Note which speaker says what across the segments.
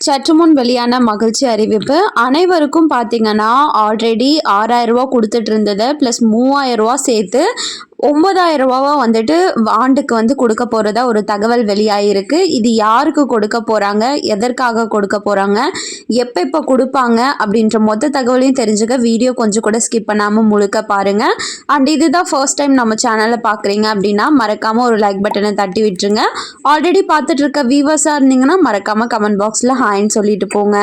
Speaker 1: சற்று முன் வெளியான மகிழ்ச்சி அறிவிப்பு. அனைவருக்கும் பார்த்தீங்கன்னா ஆல்ரெடி ஆறாயிரம் ரூபா கொடுத்துட்டு இருந்ததை ப்ளஸ் மூவாயிரம் ரூபா சேர்த்து ஒன்பதாயிரம் ரூபாவா வந்துட்டு ஆண்டுக்கு வந்து கொடுக்க போகிறதா ஒரு தகவல் வெளியாகிருக்கு இது யாருக்கு கொடுக்க போகிறாங்க எதற்காக கொடுக்க போகிறாங்க எப்போ எப்போ கொடுப்பாங்க? அப்படின்ற மொத்த தகவலையும் தெரிஞ்சுக்க வீடியோ கொஞ்சம் கூட ஸ்கிப் பண்ணாமல் முழுக்க பாருங்கள் அண்ட் இதுதான் ஃபர்ஸ்ட் டைம் நம்ம சேனலை பார்க்குறீங்க அப்படின்னா மறக்காமல் ஒரு லைக் பட்டனை தட்டி விட்டுருங்க. ஆல்ரெடி பார்த்துட்டு இருக்க வியூவர்ஸாக இருந்தீங்கன்னா மறக்காமல் கமெண்ட் பாக்ஸில் ஹாய்ன்னு சொல்லிட்டு போங்க.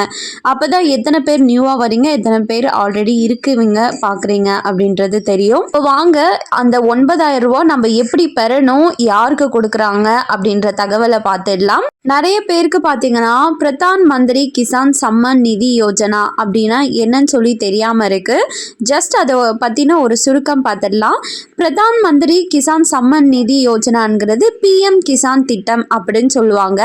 Speaker 1: அப்போ தான் எத்தனை பேர் நியூவாக வரீங்க? எத்தனை பேர் ஆல்ரெடி இருக்குவீங்க? பார்க்குறீங்க அப்படின்றது தெரியும். இப்போ வாங்க அந்த ஒன் ஒன்பதாயிரம் ரூபா நம்ம எப்படி பெறணும் யாருக்கு கொடுக்குறாங்க அப்படின்ற தகவலை பார்த்துடலாம். நிறைய பேருக்கு பார்த்தீங்கன்னா பிரதான் மந்திரி கிசான் சம்மன் நிதி யோஜனா அப்படின்னா என்னன்னு சொல்லி தெரியாமல் இருக்குது ஜஸ்ட் அதை பற்றின ஒரு சுருக்கம் பார்த்துடலாம் பிரதான் மந்திரி கிசான் சம்மன் நிதி யோஜனாங்கிறது பிஎம் கிசான் திட்டம் அப்படின்னு சொல்லுவாங்க.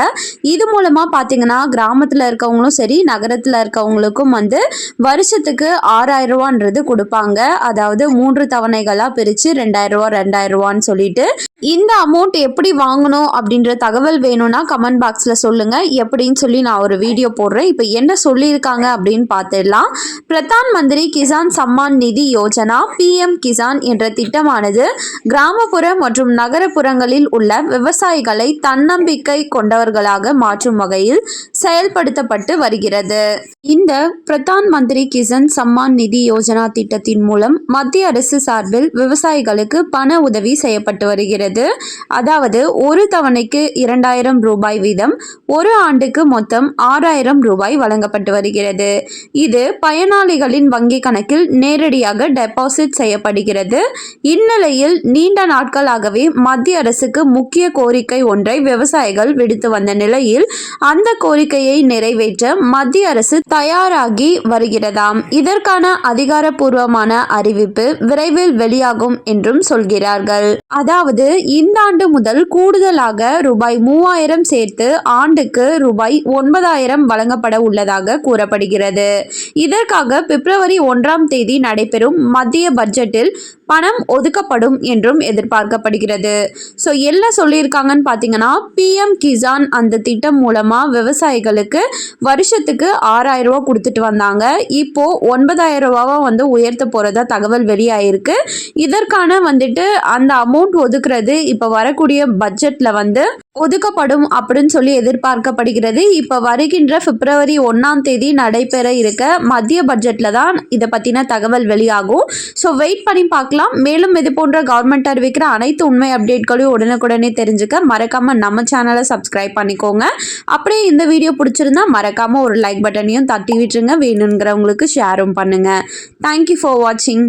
Speaker 1: இது மூலமாக பார்த்தீங்கன்னா கிராமத்தில் இருக்கவங்களும் சரி நகரத்தில் இருக்கவங்களுக்கும் வந்து வருஷத்துக்கு ஆறாயிரம் ரூபான்றது கொடுப்பாங்க. அதாவது மூன்று தவணைகளாக பிரித்து ரெண்டாயிரம் ரூபா ரெண்டாயிரம் ரூபான்னு சொல்லிட்டு. இந்த அமௌண்ட் எப்படி வாங்கணும் அப்படின்ற தகவல் வேணும்னா கமெண்ட் பாக்ஸில் சொல்லுங்கள் எப்படின்னு சொல்லி நான் ஒரு வீடியோ போடுறேன். இப்போ என்ன சொல்லியிருக்காங்க அப்படின்னு பார்த்துடலாம் பிரதான் மந்திரி கிசான் சம்மான் நிதி யோஜனா பிஎம் கிசான் என்ற திட்டமானது கிராமப்புற மற்றும் நகரப்புறங்களில் உள்ள விவசாயிகளை தன்னம்பிக்கை கொண்டவர்களாக மாற்றும் வகையில் செயல்படுத்தப்பட்டு வருகிறது. இந்த பிரதான் மந்திரி கிசான் சம்மான் நிதி யோஜனா திட்டத்தின் மூலம் மத்திய அரசு சார்பில் விவசாயிகளுக்கு பண உதவி செய்யப்பட்டு வருகிறது. அதாவது ஒரு தவணைக்கு இரண்டாயிரம் ரூபாய் வீதம். ஒரு ஆண்டுக்கு மொத்தம் ஆறாயிரம் ரூபாய் வழங்கப்பட்டு வருகிறது. இது பயனாளிகளின் வங்கி கணக்கில் நேரடியாக டெபாசிட் செய்யப்படுகிறது. இந்நிலையில் நீண்ட நாட்களாகவே மத்திய அரசுக்கு முக்கிய கோரிக்கை ஒன்றை விவசாயிகள் விடுத்து வந்த நிலையில் அந்த கோரிக்கையை நிறைவேற்ற மத்திய அரசு தயாராகி வருகிறதாம். இதற்கான அதிகாரப்பூர்வமான அறிவிப்பு விரைவில் வெளியாகும் என்றும் சொல்கிறார்கள். அதாவது இந்த ஆண்டு முதல் கூடுதலாக ரூபாய் மூவாயிரம் சேர்த்து ஆண்டுக்கு ரூபாய் ஒன்பதாயிரம் வழங்கப்பட உள்ளதாக கூறப்படுகிறது. இதற்காக பிப்ரவரி ஒன்றாம் தேதி நடைபெறும் மத்திய பட்ஜெட்டில் பணம் ஒதுக்கப்படும் என்றும் எதிர்பார்க்கப்படுகிறது. ஸோ என்ன சொல்லியிருக்காங்கன்னு பார்த்தீங்கன்னா பிஎம் கிசான் அந்த திட்டம் மூலமாக விவசாயிகளுக்கு வருஷத்துக்கு ஆறாயிரம் ரூபா கொடுத்துட்டு வந்தாங்க. இப்போ ஒன்பதாயிரம் ரூபாவை வந்து உயர்த்த போகிறதா தகவல் வெளியாயிருக்கு. இதற்கான வந்துட்டு அந்த அமௌண்ட் ஒதுக்குறது இப்போ வரக்கூடிய பட்ஜெட்டில் வந்து ஒதுக்கப்படும் அப்படின்னு சொல்லி எதிர்பார்க்கப்படுகிறது. இப்போ வருகின்ற பிப்ரவரி ஒன்றாம் தேதி நடைபெற இருக்க மத்திய பட்ஜெட்டில் தான் இதை பற்றின தகவல் வெளியாகும். ஸோ வெயிட் பண்ணி பார்க்கலாம். மேலும் இது போன்ற கவர்மெண்ட் அறிவிக்கிற அனைத்து உண்மை அப்டேட்களையும் உடனுக்குடனே தெரிஞ்சுக்க மறக்காம நம்ம சேனலை சப்ஸ்கிரைப் பண்ணிக்கோங்க. அப்படியே இந்த வீடியோ பிடிச்சிருந்தா மறக்காம ஒரு லைக் பட்டனையும் தட்டி விட்டுருங்க. வேணுங்கிறவங்களுக்கு ஷேரும் பண்ணுங்க. தேங்க்யூ ஃபார் வாட்சிங்